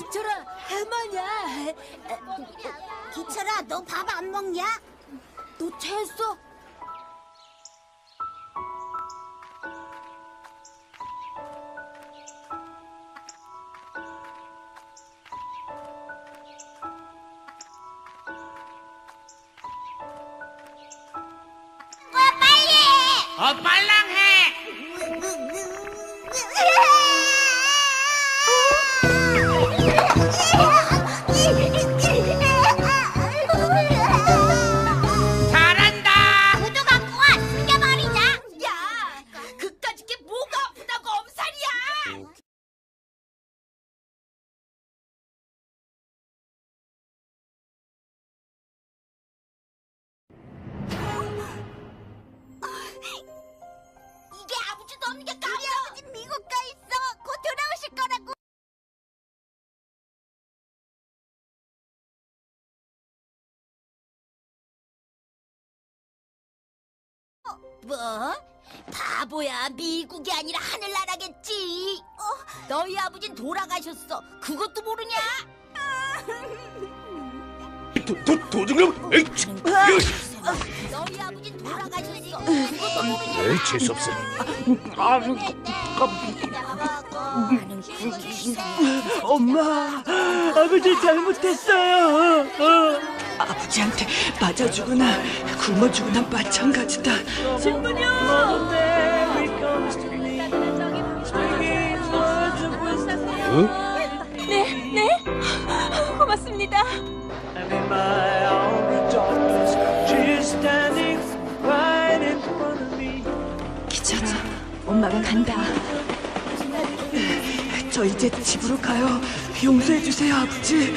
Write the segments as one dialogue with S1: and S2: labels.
S1: 기철아, 해마냐?
S2: 기철아, 너 밥 안 먹냐?
S1: 너 체했어?
S2: 빨리 해!
S3: 어 빨랑 해.
S2: 우리 아버지 미국 가 있어. 곧 돌아오실 거라고.
S1: 뭐? 바보야, 미국이 아니라 하늘나라겠지. 어, 너희 아버진 돌아가셨어. 그것도 모르냐?
S4: 도, 도, 도둑놈! 에이, 치, 으,
S1: 너희 아버진 돌아가셨어. 모르냐?
S4: 에이, 재수없어.
S5: 엄마, 아버지 잘못했어요. 어. 아버지한테 맞아 주거나 굶어 주거나 마찬가지다. 신부님!
S1: 고 맙습니다.
S5: 기철아, 엄마가 간다. 저 이제 집으로 가요. 용서해 주세요, 아버지.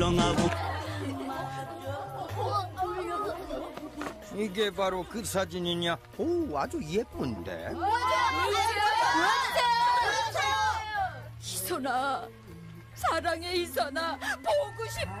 S6: 헐렁하고
S7: 이게 바로 그 사진이냐? 오, 아주 예쁜데.
S1: 이선아, 사랑해 이선아, 보고 싶다.